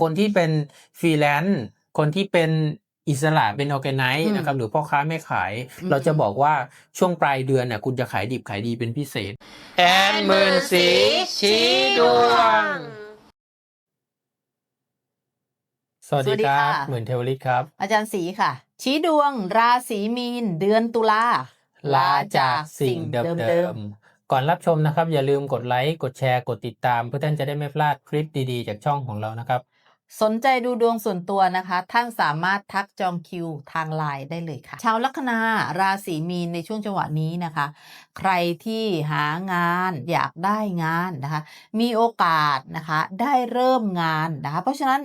คนที่เป็นฟรีแลนซ์คนที่เป็นอิสระเป็นออแกไนอืมนะครับหรือพ่อค้าแม่ขายอืมเราจะบอกว่าช่วงปลายเดือนน่ะคุณจะขายดิบขายดีเป็นพิเศษ แอนหมื่นสีชี้ดวง สวัสดีสวัสดีครับค่ะ หมื่นเทวลิตครับ อาจารย์สีค่ะ ชี้ดวงราศีมีน เดือนตุลา ลาจากสิ่งเดิมๆ ก่อนรับชมนะครับ อย่าลืมกดไลค์ กดแชร์ กดติดตาม เพื่อท่านจะได้ไม่พลาดคลิปดีๆ จากช่องของเรานะครับ สนใจดูดวงส่วนตัวนะคะ ท่านสามารถทักจองคิวทางไลน์ได้เลยค่ะ ชาวลัคนาราศีมีนในช่วงจังหวะนี้นะคะ ใครที่หางานอยากได้งานนะคะ มีโอกาสนะคะ ได้เริ่มงานนะคะ เพราะฉะนั้น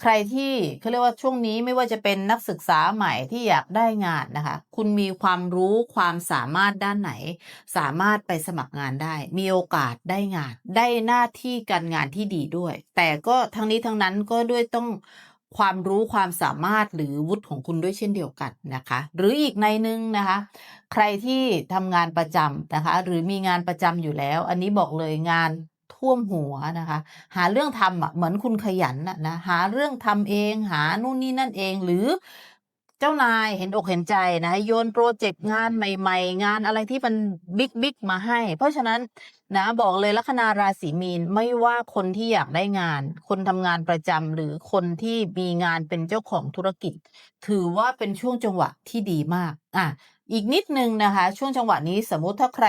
ใครที่เขาเรียกว่าช่วงนี้ไม่ว่าจะเป็นนักศึกษาใหม่ที่อยากได้งานนะคะ คุณมีความรู้ความสามารถด้านไหน สามารถไปสมัครงานได้ มีโอกาสได้งาน ได้หน้าที่การงานที่ดีด้วย แต่ก็ทั้งนี้ทั้งนั้นก็ด้วยต้องความรู้ความสามารถหรือวุฒิของคุณด้วยเช่นเดียวกันนะคะ หรืออีกในหนึ่งนะคะ ใครที่ทำงานประจำนะคะ หรือมีงานประจำอยู่แล้ว อันนี้บอกเลยงาน ท่วมหัวนะคะ หาเรื่องทำอะเหมือนคุณขยันน่ะนะหาเรื่องทำเองหานู่นนี่นั่นเองหรือเจ้านายเห็นอกเห็นใจนะโยนโปรเจกต์งานใหม่ ๆ งานอะไรที่มันบิ๊กบิ๊กมาให้ เพราะฉะนั้นนะบอกเลยลัคนาราศีมีนไม่ว่าคนที่อยากได้งาน คนทำงานประจำหรือคนที่มีงานเป็นเจ้าของธุรกิจ ถือว่าเป็นช่วงจังหวะที่ดีมากอะอีกนิดนึงนะคะ ช่วงจังหวะนี้สมมุติถ้าใคร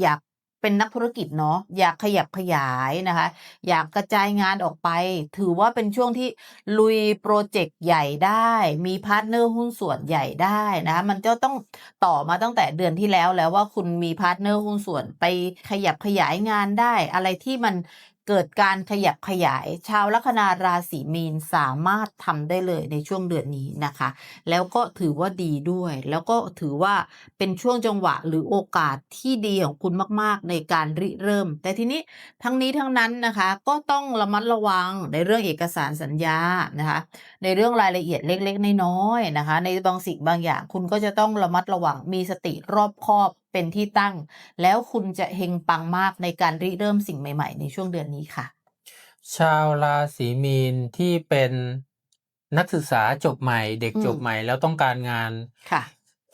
อยาก เป็นนักธุรกิจเนาะอยากขยับขยายนะคะ อยากกระจายงานออกไป ถือว่าเป็นช่วงที่ลุยโปรเจกต์ใหญ่ได้ มีพาร์ทเนอร์หุ้นส่วนใหญ่ได้นะะมันจะต้องต่อมาตั้งแต่เดือนที่แล้วแล้วว่าคุณมีพาร์ทเนอร์หุ้นส่วนไปขยับขยายงานได้ อะไรที่มัน เกิดการขยับขยาย ชาวลัคนาราศีมีนสามารถทำได้เลยในช่วงเดือนนี้นะคะ แล้วก็ถือว่าดีด้วย แล้วก็ถือว่าเป็นช่วงจังหวะหรือโอกาสที่ดีของคุณมาก ๆ ในการริเริ่ม แต่ทีนี้ทั้งนี้ทั้งนั้นนะคะก็ต้องระมัดระวังในเรื่องเอกสารสัญญานะคะ ในเรื่องรายละเอียดเล็ก ๆ น้อยๆนะคะ ในบางสิ่งบางอย่างคุณก็จะต้องระมัดระวังมีสติรอบคอบ เป็นที่ตั้ง แล้วคุณจะเฮงปังมากในการริเริ่มสิ่งใหม่ ๆ ในช่วงเดือนนี้ค่ะ ชาวราศีมีนที่เป็นนักศึกษาจบใหม่ เด็กอืมจบใหม่แล้วต้องการงานค่ะ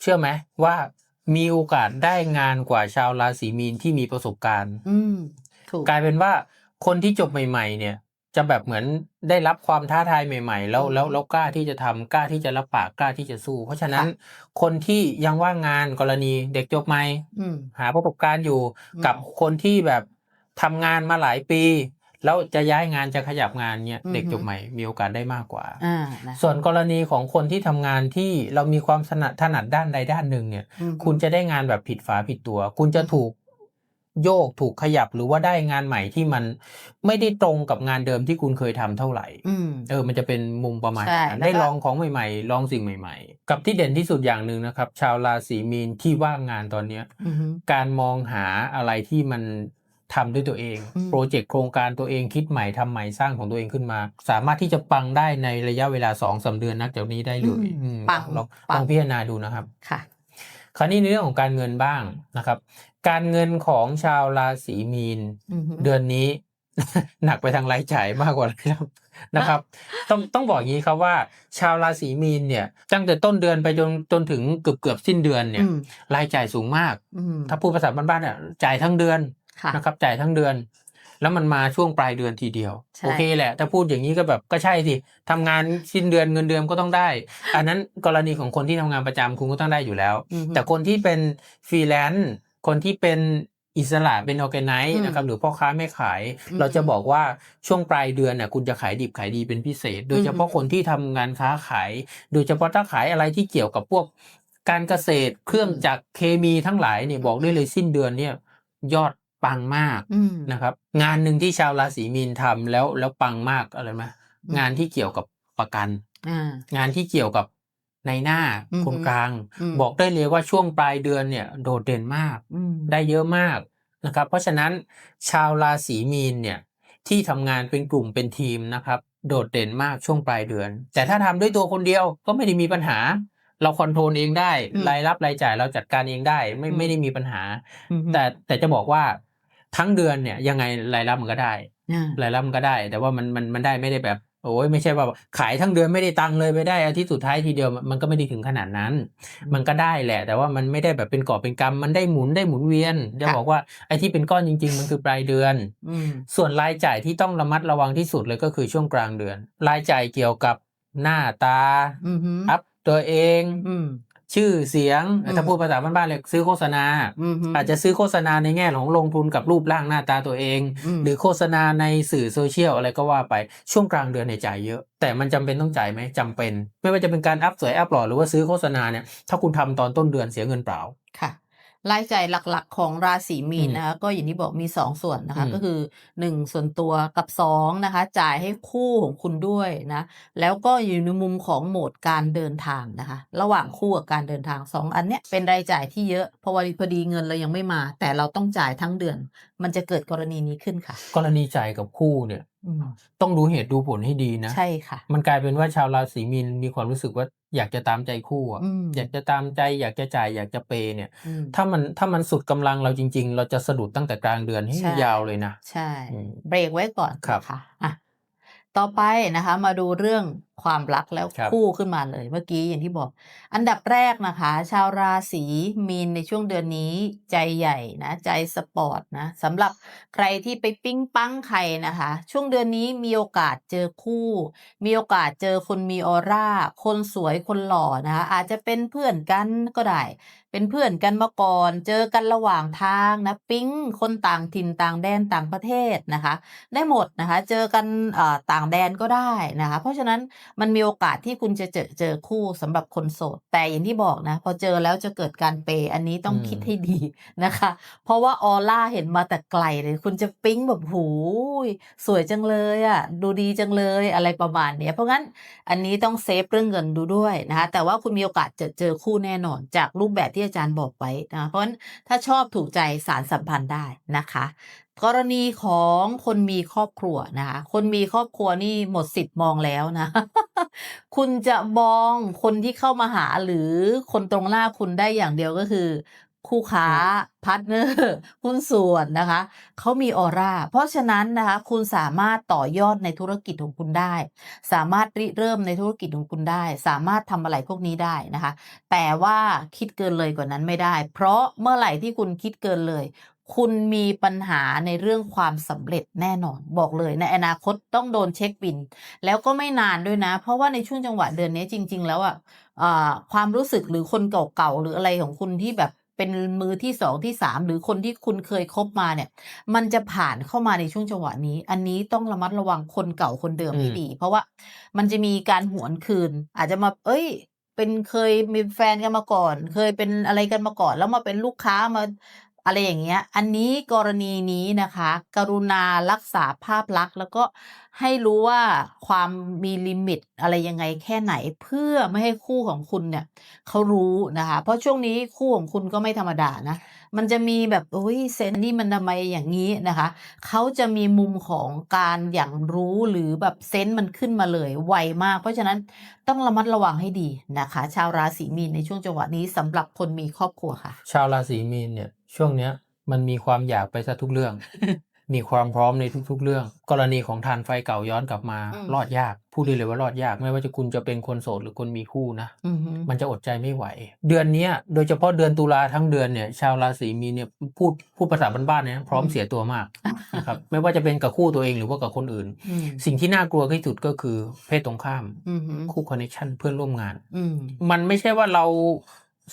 เชื่อไหมว่ามีโอกาสได้งานกว่าชาวราศีมีนที่มีประสบการณ์ อืมถูกกลายเป็นว่าคนที่จบใหม่ ๆ เนี่ย จะแบบเหมือนได้รับความท้าทายใหม่ ๆ แล้วอืมแล้วแล้วกล้าที่จะทำกล้าที่จะรับปากกล้าที่จะสู้ เพราะฉะนั้นค่ะคนที่ยังว่างงานกรณีเด็กจบใหม่อืมหาประสบการณ์อยู่อืมกับคนที่แบบทำงานมาหลายปี แล้วจะย้ายงานจะขยับงานเนี่ยอือฮึเด็กจบใหม่มีโอกาสได้มากกว่าอ่านะส่วนกรณีของคนที่ทำงานที่เรามีความถนัดถนัดด้านใดด้านหนึ่งเนี่ยอืมคุณจะได้งานแบบผิดฝาผิดตัว คุณจะถูก โยกถูกขยับหรือว่าได้งานใหม่ที่มันไม่ได้ตรงกับงานเดิมที่คุณเคยทำเท่าไหร่อืมเออ มันจะเป็นมุมประมาณใช่นั้นแล้วก็ได้ลองของใหม่ ๆ ลองสิ่งใหม่ ๆ กับที่เด่นที่สุดอย่างหนึ่งนะครับ ชาวราศีมีนที่ว่างงานตอนเนี้ยอืมการมองหาอะไรที่มันทำด้วยตัวเองอืมโปรเจกต์โครงการตัวเองคิดใหม่ทำใหม่สร้างของตัวเองขึ้นมา สามารถที่จะปังได้ในระยะเวลาสองสาเดือนนักจากนี้ได้เลยอืมอืมปังลองปังลองพิจารณาดูนะครับค่ะคราวนี้ในเรื่องของการเงินบ้างนะครับ การเงินของชาวราศีมีนอืมเดือนนี้ หนักไปทางรายจ่ายมากกว่ารายรับนะครับ ต้องต้องบอกอย่างนี้ครับว่า ชาวราศีมีนเนี่ยตั้งแต่ต้นเดือนไปจนจนถึงเกือบเกือบสิ้นเดือนเนี่ยอืมรายจ่ายสูงมากอืมถ้าพูดภาษาบ้านๆเนี่ยจ่ายทั้งเดือนค่ะนะครับ จ่ายทั้งเดือน แล้วมันมาช่วงปลายเดือนทีเดียวใช่โอเคแหละ ถ้าพูดอย่างนี้ก็แบบก็ใช่สิทำงานสิ้นเดือนเงินเดือนก็ต้องได้ อันนั้นกรณีของคนที่ทำงานประจำคุณก็ต้องได้อยู่แล้วอืมแต่คนที่เป็นฟรีแลนซ์ คนที่เป็นอิสระเป็นออแกไนอืมนะครับหรือพ่อค้าแม่ขายอืมเราจะบอกว่าช่วงปลายเดือนน่ะคุณจะขายดิบขายดีเป็นพิเศษ โดยเฉพาะอืมคนที่ทำงานค้าขาย โดยเฉพาะถ้าขายอะไรที่เกี่ยวกับพวกการเกษตรเครื่องจักรเคมีทั้งหลายเนี่ยบอกได้เลยสิ้นเดือนเนี่ยยอดปังมากอืมนะครับ งานหนึ่งที่ชาวราศีมีนทำแล้วแล้วปังมากอะไรไหมอืมงานที่เกี่ยวกับประกันอ่างานที่เกี่ยวกับ ในหน้าอือฮึคนกลางอืมบอกได้เลยว่าช่วงปลายเดือนเนี่ยโดดเด่นมากอืมได้เยอะมากนะครับ เพราะฉะนั้นชาวราศีมีนเนี่ยที่ทำงานเป็นกลุ่มเป็นทีมนะครับโดดเด่นมากช่วงปลายเดือน แต่ถ้าทำด้วยตัวคนเดียวก็ไม่ได้มีปัญหา เราคอนโทรลเองได้อืมรายรับรายจ่ายเราจัดการเองได้ ไม่อืมไม่ได้มีปัญหาอืมแต่แต่จะบอกว่าทั้งเดือนเนี่ยยังไงรายรับมันก็ได้อ่ารายรับมันก็ได้ แต่ว่ามันมันมันได้ไม่ได้แบบ โอ้ยไม่ใช่ว่าขายทั้งเดือนไม่ได้ตังค์เลยไปได้อาทิตย์สุดท้ายทีเดียวมันมันก็ไม่ได้ถึงขนาดนั้น มันก็ได้แหละ แต่ว่ามันไม่ได้แบบเป็นกอบเป็นกำมันได้หมุนได้หมุนเวียนจะค่ะบอกว่าไอ้ที่เป็นก้อนจริง ๆ มันคือปลายเดือนอืมส่วนรายจ่ายที่ต้องระมัดระวังที่สุดเลยก็คือช่วงกลางเดือน รายจ่ายเกี่ยวกับหน้าตาอือหืออัพตัวเองอืม ชื่อเสียงอืมถ้าพูดภาษาบ้านๆเลยซื้อโฆษณาอือหืออาจจะซื้อโฆษณาในแง่ของลงทุนกับรูปร่างหน้าตาตัวเองมหรือโฆษณาในสื่อโซเชียลอะไรก็ว่าไปช่วงกลางเดือนเนี่ยจ่ายเยอะ แต่มันจำเป็นต้องจ่ายไหมจำเป็น ไม่ว่าจะเป็นการอัพสวยอัพหล่อหรือว่าซื้อโฆษณาเนี่ยถ้าคุณทำตอนต้นเดือนเสียเงินเปล่าค่ะ รายจ่ายหลักๆ ของราศีมีนอืมนะคะก็อย่างที่บอกมีสองส่วนนะคะอืมก็คือหนึ่งส่วนตัวกับสองนะคะ จ่ายให้คู่ของคุณด้วยนะ แล้วก็อยู่ในมุมของโหมดการเดินทางนะคะ ระหว่างคู่กับการเดินทางสองอันเนี้ยเป็นรายจ่ายที่เยอะเพราะว่าพอดีเงินเรายังไม่มา แต่เราต้องจ่ายทั้งเดือน มันจะเกิดกรณีนี้ขึ้นค่ะ กรณีจ่ายกับคู่เนี่ยอืมต้องดูเหตุดูผลให้ดีนะ ใช่ค่ะ มันกลายเป็นว่าชาวราศีมีนมีความรู้สึกว่า อยากจะตามใจคู่อะอืมอยากจะตามใจ อยากจะจ่ายอยากจะเปย์เนี่ยอืมถ้ามันถ้ามันสุดกำลังเราจริง ๆ เราจะสะดุดตั้งแต่กลางเดือนให้ใช่ยาวเลยนะ ใช่อืมเบรกไว้ก่อนครับนะคะอะต่อไปนะคะ มาดูเรื่อง ความรักแล้วครับคู่ขึ้นมาเลย เมื่อกี้อย่างที่บอก อันดับแรกนะคะ ชาวราศีมีนในช่วงเดือนนี้ใจใหญ่นะใจสปอร์ตนะสำหรับใครที่ไปปิ๊งปังใครนะคะ ช่วงเดือนนี้มีโอกาสเจอคู่ มีโอกาสเจอคนมีออร่า คนสวยคนหล่อนะคะอาจจะเป็นเพื่อนกันก็ได้ เป็นเพื่อนกันมาก่อน เจอกันระหว่างทางนะปิ๊งคนต่างถิ่นต่างแดนต่างประเทศนะคะ ได้หมดนะคะ เจอกันเอ่อต่างแดนก็ได้นะคะ เพราะฉะนั้นมันมีโอกาสที่คุณจะเจอเจอคู่สำหรับคนโสด แต่อย่างที่บอกนะ พอเจอแล้วจะเกิดการเปย์อันนี้ต้องอืมคิดให้ดีนะคะ เพราะว่าออร่าเห็นมาแต่ไกลเลย คุณจะปิ๊งแบบหูยสวยจังเลยอะ่ะดูดีจังเลยอะไรประมาณเนี้ยเพราะงั้นอันนี้ต้องเซฟเรื่องเงินดูด้วยนะคะแต่ว่าคุณมีโอกาสจะเจอคู่แน่นอนจากรูปแบบที่อาจารย์บอกไว้นะเพราะฉะนั้นถ้าชอบถูกใจสารสัมพันธ์ได้นะคะ กรณีของคนมีครอบครัวนะคะ คนมีครอบครัวนี่หมดสิทธิ์มองแล้วนะ คุณจะมองคนที่เข้ามาหาหรือคนตรงหน้าคุณได้อย่างเดียวก็คือ คู่ค้าพาร์ทเนอร์หุ้นส่วนนะคะ เขามีออร่า เพราะฉะนั้นนะคะ คุณสามารถต่อยอดในธุรกิจของคุณได้ สามารถริเริ่มในธุรกิจของคุณได้ สามารถทำอะไรพวกนี้ได้นะคะ แต่ว่าคิดเกินเลยกว่านั้นไม่ได้ เพราะเมื่อไหร่ที่คุณคิดเกินเลย คุณมีปัญหาในเรื่องความสำเร็จแน่นอน บอกเลยในอนาคตต้องโดนเช็คบิน แล้วก็ไม่นานด้วยนะ เพราะว่าในช่วงจังหวะเดือนนี้จริง ๆ แล้วอะอ่าความรู้สึกหรือคนเก่าๆหรืออะไรของคุณที่แบบเป็นมือที่สองที่สามหรือคนที่คุณเคยคบมาเนี่ย มันจะผ่านเข้ามาในช่วงจังหวะนี้ อันนี้ต้องระมัดระวังคนเก่าคนเดิมให้อืมดี เพราะว่ามันจะมีการหวนคืน อาจจะมา เอ้ย เป็นเคยมีแฟนกันมาก่อน เคยเป็นอะไรกันมาก่อน แล้วมาเป็นลูกค้ามา อะไรอย่างเงี้ย อันนี้กรณีนี้นะคะ กรุณารักษาภาพลักษณ์ แล้วก็ให้รู้ว่าความมีลิมิตอะไรยังไงแค่ไหนเพื่อไม่ให้คู่ของคุณเนี่ยเขารู้นะคะ เพราะช่วงนี้คู่ของคุณก็ไม่ธรรมดานะ มันจะมีแบบโอ้ยเซนนี่มันทำไมอย่างนี้นะคะ เขาจะมีมุมของการอย่างรู้หรือแบบเซนมันขึ้นมาเลยไวมาก เพราะฉะนั้นต้องระมัดระวังให้ดีนะคะ ชาวราศีมีนในช่วงจังหวะนี้สำหรับคนมีครอบครัวค่ะ ชาวราศีมีนเนี่ย ช่วงเนี้ยมันมีความอยากไปซะทุกเรื่อง มีความพร้อมในทุก ๆ เรื่อง กรณีของทานไฟเก่าย้อนกลับมา อืม รอดยาก พูดได้เลยว่ารอดยาก ไม่ว่าจะคุณจะเป็นคนโสดหรือคนมีคู่นะ อือหือมันจะอดใจไม่ไหว เดือนเนี้ยโดยเฉพาะเดือนตุลาทั้งเดือนเนี่ย ชาวราศีมีนเนี่ยพูดพูดภาษาบ้านๆเนี่ยพร้อมอืมเสียตัวมากนะครับ ไม่ว่าจะเป็นกับคู่ตัวเองหรือว่ากับคนอื่น อืมสิ่งที่น่ากลัวที่สุดก็คือเพศตรงข้าม อือหือคู่คอนเนคชันเพื่อนร่วมงาน อืมมันไม่ใช่ว่าเรา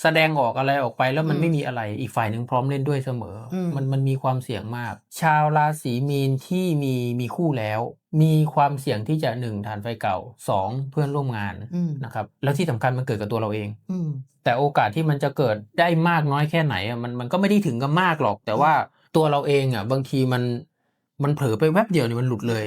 แสดงออกอะไรออกไปแล้วมันอืมไม่มีอะไรอีกฝ่ายหนึ่งพร้อมเล่นด้วยเสมออมมันมันมีความเสี่ยงมาก ชาวราศีมีนที่มีมีคู่แล้ว มีความเสี่ยงที่จะหนึ่งฐานไฟเก่าสองเพื่อนร่วมงานอืมนะครับแล้วที่สำคัญมันเกิดกับตัวเราเองอืมแต่โอกาสที่มันจะเกิดได้มากน้อยแค่ไหนอะมันมันก็ไม่ได้ถึงกับมากหรอก แต่ว่าตัวเราเองอะบางทีมันมันเผลอไปแวบเดียวเนี่ยมันหลุดเลย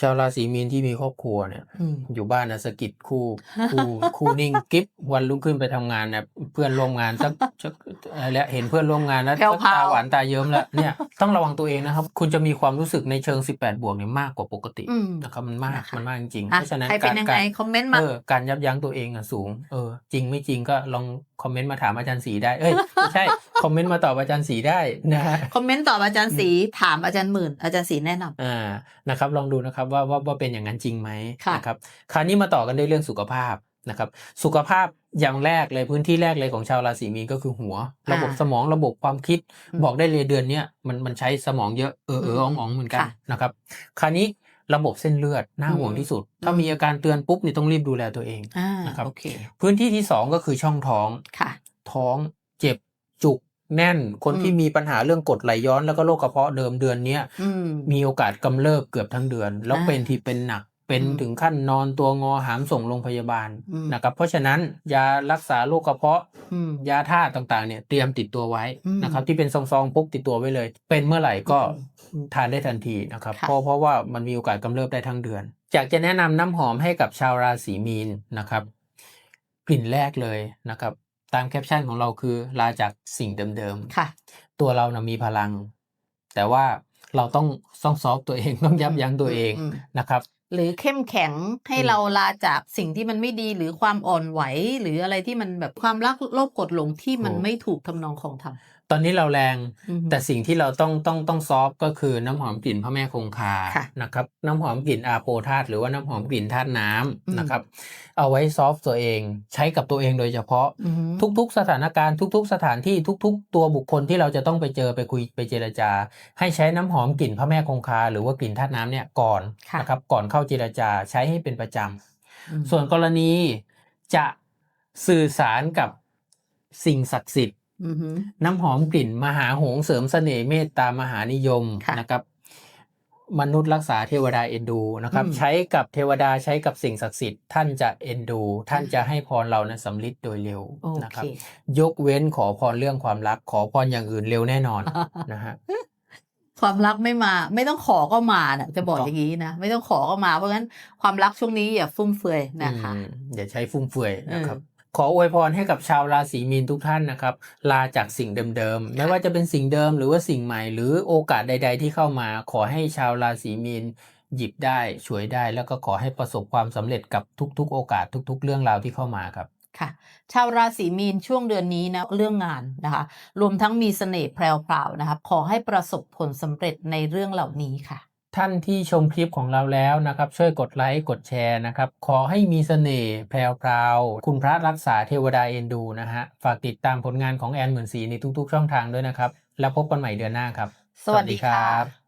ชาวราศีมีนที่มีครอบครัวเนี่ยอืมอยู่บ้านนะสะกิดคู่คู่คู่นิ่งกิ๊บวันรุ่งขึ้นไปทำงานเนี่ยเพื่อนร่วมงานสักสักอะไรแล้วเห็นเพื่อนร่วมงานแล้วแผ่วๆตาหวานตาเยิ้มแล้วเนี่ยต้องระวังตัวเองนะครับ คุณจะมีความรู้สึกในเชิง 18 บวกเนี่ยมากกว่าปกติอืมนะครับมันมากนะคะมันมากจริงๆอะเพราะฉะนั้นใครเป็นยังไงการคอมเมนต์มาเออการยับยั้งตัวเองอะสูงเออจริงไม่จริงก็ลอง คอมเมนต์มาถามอาจารย์สีได้ เอ้ยไม่ใช่ คอมเมนต์มาตอบอาจารย์สีได้นะฮะคอมเมนต์ตอบอาจารย์สีถามอาจารย์หมื่น อาจารย์สีแนะนำอ่านะครับ ลองดูนะครับว่าว่าว่าเป็นอย่างนั้นจริงไหมค่ะนะครับ คราวนี้มาต่อกันด้วยเรื่องสุขภาพนะครับ สุขภาพอย่างแรกเลยพื้นที่แรกเลยของชาวราศีมีนก็คือหัว ระบบสมองระบบความคิด บอกได้เลยเดือนเนี้ยมันมันใช้สมองเยอะเออเอออ่องอ่องเหมือนกันนะครับ คราวนี้ ระบบเส้นเลือดน่าห่วงที่สุด ถ้ามีอาการเตือนปุ๊บนี่ต้องรีบดูแลตัวเองอ่านะครับโอเคพื้นที่ที่สองก็คือช่องท้องค่ะท้องเจ็บจุกแน่น คนอืมที่มีปัญหาเรื่องกรดไหลย้อนแล้วก็โรคกระเพาะเดิมเดือนเนี้ยอืมมีโอกาสกำเริบเกือบทั้งเดือน แล้วอ่าเป็นที่เป็นหนัก เป็นอืมถึงขั้นนอนตัวงอหามส่งโรงพยาบาลอืมนะครับเพราะฉะนั้นยารักษาโรคกระเพาะอืมยาธาตุต่างๆเนี่ยเตรียมติดตัวไว้อืมนะครับที่เป็นซองๆพกติดตัวไว้เลย เป็นเมื่อไหร่ก็อืมทานได้ทันทีนะครับค่ะเพราะเพราะว่ามันมีโอกาสกำเริบได้ทั้งเดือนอยากจะแนะนำน้ำหอมให้กับชาวราศีมีนนะครับกลิ่นแรกเลยนะครับ ตามแคปชั่นของเราคือลาจากสิ่งเดิมค่ะๆตัวเรานะมีพลัง แต่ว่า เราต้องต้องซอฟตัวเองต้องยับยั้งตัวเองอืมนะครับ หรือเข้มแข็งให้อืมเราลาจากสิ่งที่มันไม่ดีหรือความอ่อนไหว หรืออะไรที่มันแบบความรักโลภกดหลงที่มันไม่ถูกทำนองของธรรม ตอนนี้เราแรงอือฮึแต่สิ่งที่เราต้องต้องต้องซอฟก็คือน้ำหอมกลิ่นพระแม่คงคาค่ะนะครับ น้ำหอมกลิ่นอาโปธาตุหรือว่าน้ำหอมกลิ่นธาตุน้อืมำนะครับ เอาไว้ซอฟตัวเองใช้กับตัวเองโดยเฉพาะอือฮึทุก ๆ สถานการณ์ทุก ๆ สถานที่ทุก ๆ ตัวบุคคลที่เราจะต้องไปเจอไปคุยไปเจรจา ให้ใช้น้ำหอมกลิ่นพระแม่คงคา หรือว่ากลิ่นธาตุน้ำเนี่ยก่อนค่ะนะครับก่อนเข้าเจรจาใช้ให้เป็นประจอืมำส่วนกรณีจะสื่อสารกับสิ่งศักดิ์สิทธิ์อือฮึ น้ำหอมกลิ่นมหาหงส์เสริมเสน่ห์เมตตามหานิยมค่ะนะครับ มนุษย์รักษาเทวดาเอ็นดูนะครับอืมใช้กับเทวดาใช้กับสิ่งศักดิ์สิทธิ์ท่านจะเอ็นดู ท่านจะให้พรเรานะสำลิดโดยเร็วโอนะคเครับ ยกเว้นขอพรเรื่องความรัก ขอพรอย่างอื่นเร็วแน่นอนนะฮะความรักไม่มา ไม่ต้องขอก็มาน่ะจะบอกถูกต้องอย่างนี้นะไม่ต้องขอก็มาเพราะงั้นความรักช่วงนี้อย่าฟุ่มเฟือยนะคะอืมอย่าใช้ฟุ่มเฟือยนะครับเออ ขออวยพรให้กับชาวราศีมีนทุกท่านนะครับ ลาจากสิ่งเดิมๆ ไม่ว่าจะเป็นสิ่งเดิมหรือว่าสิ่งใหม่ หรือโอกาสใด ๆ ที่เข้ามา ขอให้ชาวราศีมีนหยิบได้ช่วยได้ แล้วก็ขอให้ประสบความสำเร็จกับทุก ๆ โอกาสทุก ๆ เรื่องราวที่เข้ามาครับค่ะชาวราศีมีนช่วงเดือนนี้นะเรื่องงานนะคะรวมทั้งมีเสน่ห์แพรวๆนะคะขอให้ประสบผลสำเร็จในเรื่องเหล่านี้ค่ะ ท่านที่ชมคลิปของเราแล้วนะครับ ช่วยกดไลค์กดแชร์นะครับ ขอให้มีเสน่ห์แพรวๆคุณพระรักษาเทวดาเอ็นดูนะฮะ ฝากติดตามผลงานของแอนหมื่นสีในทุกๆ ช่องทางด้วยนะครับ แล้วพบกันใหม่เดือนหน้าครับ สวัสดีค่ะ